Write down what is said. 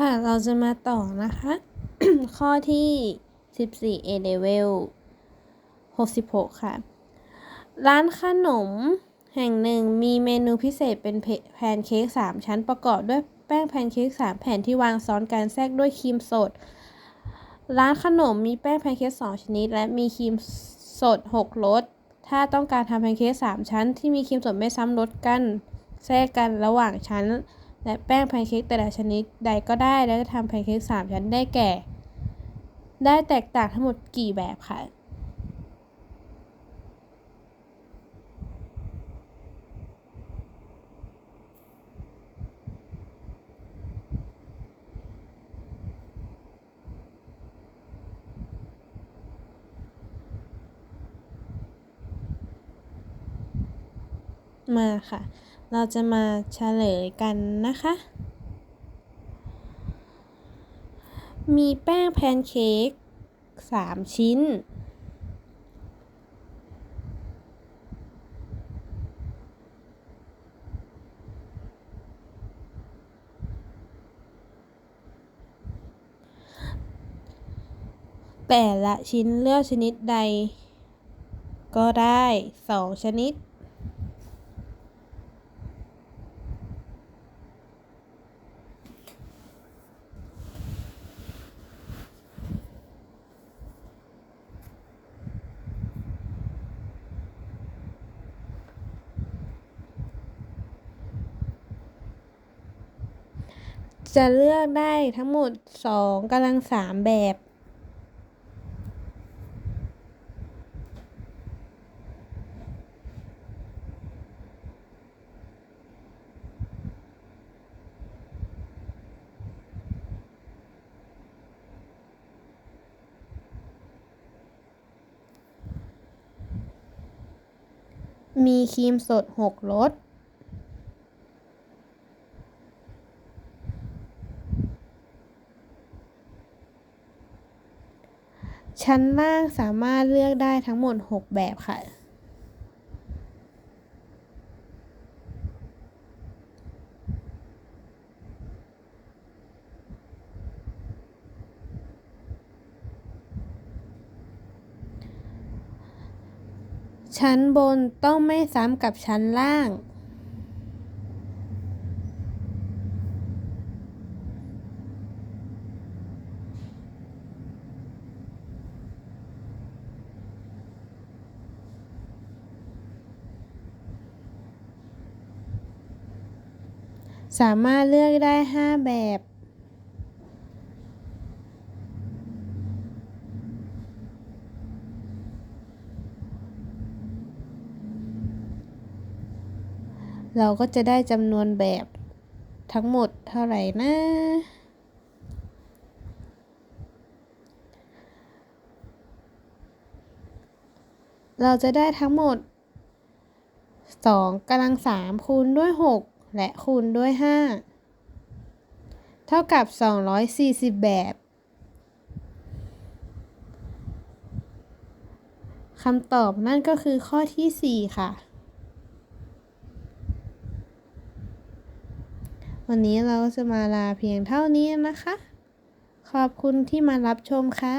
ค่ะ เราจะมาต่อนะคะ ข้อที่ 14 A level 66 ค่ะ ร้านขนมแห่งหนึ่งมีเมนูพิเศษเป็นแพนเค้ก3 ชั้นประกอบด้วยแป้งแพนเค้ก3 แผ่นที่วางซ้อนกันแทรกด้วยครีมสด ร้านขนมมีแป้งแพนเค้ก2 ชนิด และมีครีมสด 6 รส ถ้าต้องการทำแพนเค้ก3 ชั้นที่มีครีมสดไม่ซ้ำรสกัน แทรกกันระหว่างชั้น และแป้งแพนเค้กแต่ละชนิดใดก็ได้และจะทำแพนเค้ก3ชั้นได้แก่ ได้แตกต่างทั้งหมดกี่แบบค่ะมาค่ะ เราจะมาเฉลยกันนะคะ มีแป้งแพนเค้ก3ชิ้น แต่ละชิ้นเลือกชนิดใด ก็ได้2ชนิด จะเลือกได้ทั้งหมด2กำลัง3แบบ มีครีมสด 6รส ชั้นล่างสามารถเลือกได้ทั้งหมด 6 แบบค่ะ ชั้นบนต้องไม่ซ้ำกับชั้นล่าง สามารถเลือกได้ 5 แบบ เราก็จะได้จำนวนแบบทั้งหมดเท่าไหร่นะ เราจะได้ทั้งหมด2กำลัง3คูณด้วย 6 และคูณด้วย 5 เท่ากับ 240 แบบคำตอบนั่นก็คือข้อที่ 4 ค่ะ วันนี้เราจะมาลาเพียงเท่านี้นะคะ ขอบคุณที่มารับชมค่ะ